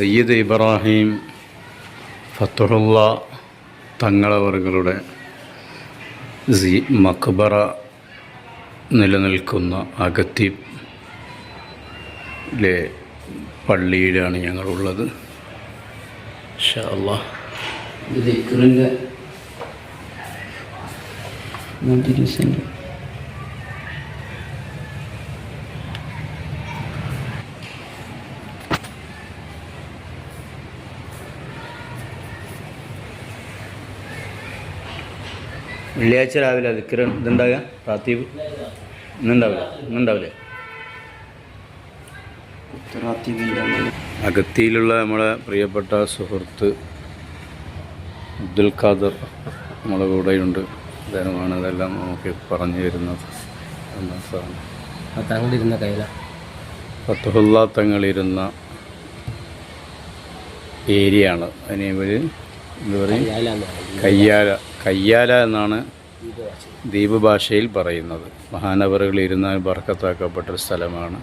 സയ്യിദ് ഇബ്രാഹിം ഫത്തുഹുള്ള തങ്ങളവറുകളുടെ സി മക്ബറ നിലനിൽക്കുന്ന അഗത്തിലെ പള്ളിയിലാണ് ഞങ്ങളുള്ളത്. ഇൻഷാ വെള്ളിയാഴ്ച രാവിലെ അതിക്കര ഇതുണ്ടാകുക റാത്തീബ് ഇന്നുണ്ടാവില്ല ഇന്നുണ്ടാവില്ലേ അഗത്തിയിലുള്ള നമ്മളെ പ്രിയപ്പെട്ട സുഹൃത്ത് അബ്ദുൽ ഖാദർ നമ്മളെ കൂടെയുണ്ട്. അദ്ദേഹമാണ് ഇതെല്ലാം നമുക്ക് പറഞ്ഞു തരുന്നത്. തങ്ങളിരുന്ന കയ്യില ഫത്തുഹുല്ല തങ്ങളിരുന്ന ഏരിയ ആണ് അതിനെ ഇവർ എന്താ പറയും. കയ്യാല. കയ്യാല എന്നാണ് ദ്വീപ് ഭാഷയിൽ പറയുന്നത്. മഹാനവറുകൾ ഇരുന്നാൽ ബർക്കത്താക്കപ്പെട്ട ഒരു സ്ഥലമാണ്.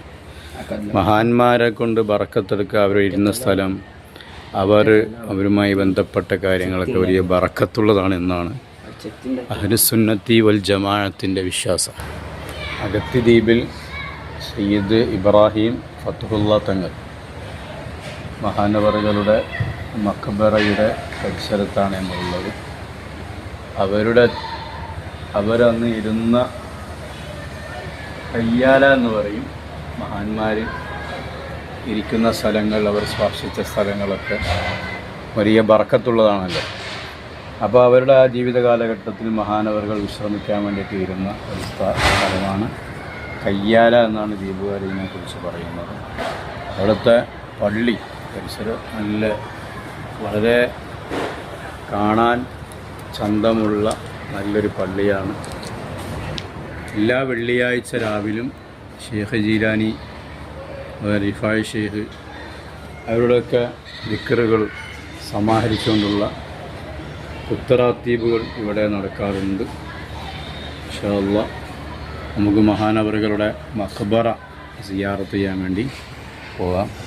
മഹാന്മാരെ കൊണ്ട് ബറക്കത്തെടുക്കുക അവർ ഇരുന്ന സ്ഥലം അവർ അവരുമായി ബന്ധപ്പെട്ട കാര്യങ്ങളൊക്കെ വലിയ ബറക്കത്തുള്ളതാണ് എന്നാണ് അഹ്ലുസുന്നത്തി വൽ ജമാഅത്തിന്റെ വിശ്വാസം. അഗത്തി ദ്വീപിൽ സയ്യിദ് ഇബ്രാഹിം ഫത്തുഹുല്ല തങ്ങൾ മഹാനവറുകളുടെ മക്ബറയുടെ പരിസരത്താണ് നമ്മളുള്ളത് അവരുടെ അവരന്ന് ഇരുന്ന കയ്യാല എന്ന് പറയും. മഹാന്മാർ ഇരിക്കുന്ന സ്ഥലങ്ങൾ അവർ സ്പർശിച്ച സ്ഥലങ്ങളൊക്കെ വലിയ ബറക്കത്തുള്ളതാണല്ലോ അപ്പോൾ അവരുടെ ആ ജീവിത കാലഘട്ടത്തിൽ മഹാനവറുകൾ വിശ്രമിക്കാൻ വേണ്ടിയിട്ട് ഇരുന്ന ഒരു സ്ഥലമാണ് കയ്യാല എന്നാണ് ദീപുകാരിനെ കുറിച്ച് പറയുന്നത്. അവിടുത്തെ പള്ളി പരിസരം നല്ല വളരെ കാണാൻ ചന്തമുള്ള നല്ലൊരു പള്ളിയാണ്. എല്ലാ വെള്ളിയാഴ്ച രാവിലും ഷേഖ് ജീരാനി റിഫായ് ഷെയ്ഖ് അവരുടെയൊക്കെ ദിക്കറുകൾ സമാഹരിച്ചുകൊണ്ടുള്ള ഉത്തരാത്തീപുകൾ ഇവിടെ നടക്കാറുണ്ട്. ഇൻഷാല്ല നമുക്ക് മഹാനവറുകളുടെ മഖബറ സിയാറത്ത് ചെയ്യാൻ വേണ്ടി പോകാം.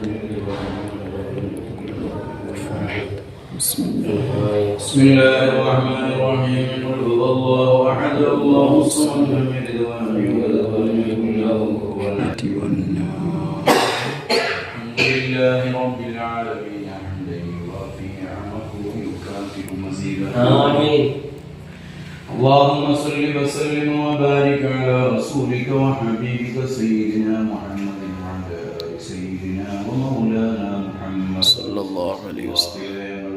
بسم الله. بسم الله الرحمن الرحيم. قل هو الله أحد. الله الصمد لم يلد ولم يولد ولم يكن له كفوا أحد. والنار الحمد لله رب العالمين. حمدا يوافي نعمه ويكافئ مزيدا آمين. اللهم صل وسلم وبارك على رسولك وحبيبك سيدنا محمد وعلى آل سيدنا ومولانا محمد. صلى الله عليه وسلم.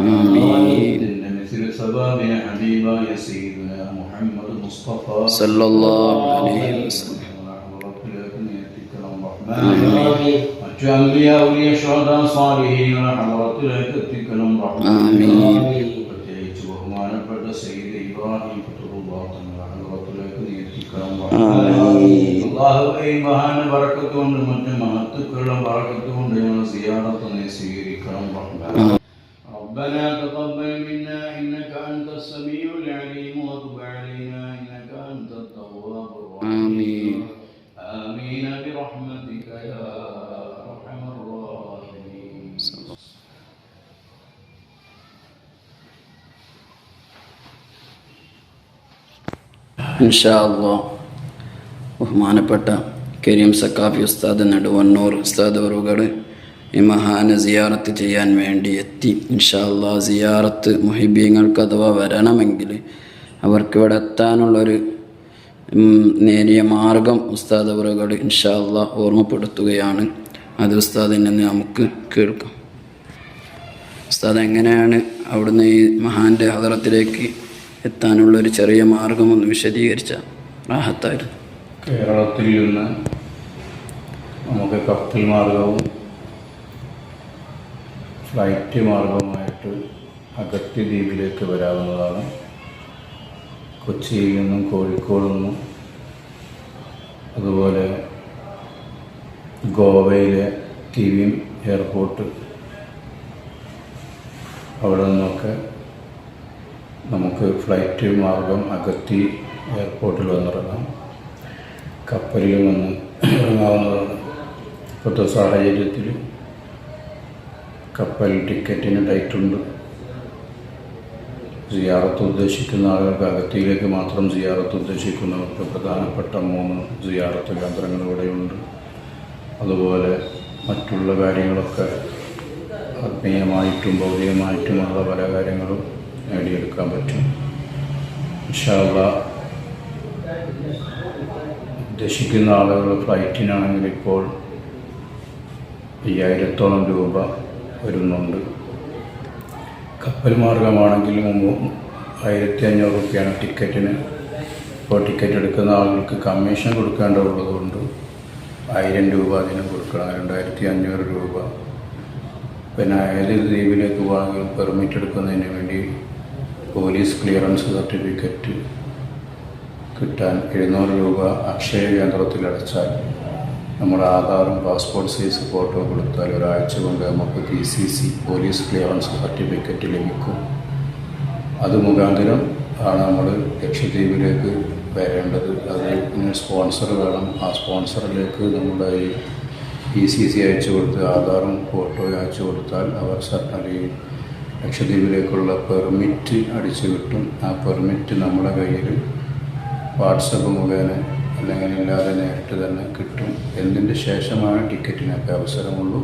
آمين مثل سباب حبيبا يا سيدنا محمد مصطفى صلى الله عليه وسلم آمين മറ്റു അമ്പിയ ഔലിയ ഷോദ സ്വാലിഹീങ്ങളെ ഹളറത്തിലേക്ക് എത്തിക്കണം ആമീൻ. പ്രത്യേകിച്ച് ബഹുമാനപ്പെട്ട സയ്യിദ് ഇബ്രാഹിം ഫത്തുഹുല്ലാഹ് തങ്ങളുടെ ഹളറത്തിലേക്ക് നീ എത്തിക്കണം ആമീൻ. അള്ളാഹുവേ മഹാന ബറക്കത്ത് കൊണ്ട് മറ്റു മഹത്തുക്കളുടെ ബറക്കത്ത് കൊണ്ട് ഞങ്ങൾ സിയാറത്ത് നീ സ്വീകരിക്കണം റഹ്മാൻ. ربنا تقبل منا انك انت السميع العليم وتب علينا انك انت التواب الرحيم آمين. امين برحمتك يا ارحم الراحمين ഇൻഷാ അള്ളാ ബഹുമാനപ്പെട്ട കരീം സക്കാഫി ഉസ്താദ് നെടുവണ്ണൂർ ഉസ്താദ് അവറുകൾ ഈ മഹാനെ സിയാറത്ത് ചെയ്യാൻ വേണ്ടി എത്തി. ഇൻഷാല്ലാ സിയാറത്ത് മുഹിബീങ്ങൾക്ക് അഥവാ വരണമെങ്കിൽ അവർക്ക് ഇവിടെ എത്താനുള്ളൊരു നേരിയ മാർഗം ഉസ്താദ് അവറുകൾ ഇൻഷാല്ല ഓർമ്മപ്പെടുത്തുകയാണ്. അത് ഉസ്താദിൽ നിന്ന് നമുക്ക് കേൾക്കാം. ഉസ്താദ് എങ്ങനെയാണ് അവിടുന്ന് ഈ മഹാന്റെ ഹദറത്തിലേക്ക് എത്താനുള്ള ഒരു ചെറിയ മാർഗം ഒന്ന് വിശദീകരിച്ച റാഹത്തായിരുന്നു. കേരളത്തിൽ നിന്ന് നമുക്ക് കപ്പൽ മാർഗവും ഫ്ലൈറ്റ് മാർഗമായിട്ട് അഗത്തി ദ്വീപിലേക്ക് വരാവുന്നതാണ്. കൊച്ചിയിൽ നിന്നും കോഴിക്കോട് നിന്നും അതുപോലെ ഗോവയിലെ തിവിം എയർപോർട്ട് അവിടെ നിന്നൊക്കെ നമുക്ക് ഫ്ലൈറ്റ് മാർഗം അഗത്തി എയർപോർട്ടിൽ വന്നിറങ്ങാം. കപ്പലിൽ വന്ന് ഇറങ്ങാവുന്നതാണ്. ഇപ്പോഴത്തെ സാഹചര്യത്തിൽ കപ്പൽ ടിക്കറ്റിന് ഡയറ്റുണ്ട്. സിയാറത്ത് ഉദ്ദേശിക്കുന്ന ആളുകൾക്ക് അകത്തിയിലേക്ക് മാത്രം സിയാറത്ത് ഉദ്ദേശിക്കുന്നവർക്ക് പ്രധാനപ്പെട്ട മൂന്ന് സിയാറത്ത് കേന്ദ്രങ്ങൾ ഇവിടെയുണ്ട്. അതുപോലെ മറ്റുള്ള കാര്യങ്ങളൊക്കെ ആത്മീയമായിട്ടും ഭൗതികമായിട്ടുമുള്ള പല കാര്യങ്ങളും നേടിയെടുക്കാൻ പറ്റും. ഇൻഷാല്ല ഉദ്ദേശിക്കുന്ന ആളുകൾ ഫ്ലൈറ്റിനാണെങ്കിൽ ഇപ്പോൾ അയ്യായിരത്തോളം രൂപ വരുന്നുണ്ട്. കപ്പൽ മാർഗമാണെങ്കിൽ മുമ്പ് ആയിരത്തി അഞ്ഞൂറ് റുപ്യാണ് ടിക്കറ്റിന്. ഇപ്പോൾ ടിക്കറ്റ് എടുക്കുന്ന ആളുകൾക്ക് കമ്മീഷൻ കൊടുക്കേണ്ടതുള്ളതുകൊണ്ട് ആയിരം രൂപ അതിന് കൊടുക്കണം. രണ്ടായിരത്തി അഞ്ഞൂറ് രൂപ. പിന്നെ ഏത് ദ്വീപിലേക്ക് പോകണമെങ്കിലും പെർമിറ്റ് എടുക്കുന്നതിന് വേണ്ടി പോലീസ് ക്ലിയറൻസ് സർട്ടിഫിക്കറ്റ് കിട്ടാൻ എഴുന്നൂറ് രൂപ അക്ഷയ കേന്ദ്രത്തിൽ അടച്ചാൽ നമ്മുടെ ആധാറും പാസ്പോർട്ട് സൈസ് ഫോട്ടോ കൊടുത്താൽ ഒരാഴ്ച കൊണ്ട് നമുക്ക് P C C police clearance certificate ലഭിക്കും. അത് മുഖാന്തരം ആണ് നമ്മൾ ലക്ഷദ്വീപിലേക്ക് വരേണ്ടത്. അത് സ്പോൺസർ വേണം. ആ സ്പോൺസറിലേക്ക് നമ്മുടെ ഈ പി സി സി അയച്ചു കൊടുത്ത് ആധാറും ഫോട്ടോയും അയച്ചു കൊടുത്താൽ അവർ ഈ ലക്ഷദ്വീപിലേക്കുള്ള പെർമിറ്റ് അടിച്ചു കിട്ടും. ആ പെർമിറ്റ് നമ്മുടെ കയ്യിൽ വാട്സപ്പ് മുഖേന അല്ലെങ്കിൽ ഇല്ലാതെ നേരിട്ട് തന്നെ കിട്ടും. എന്നതിന്റെ ശേഷമാണ് ടിക്കറ്റിനൊക്കെ അവസരമുള്ളൂ?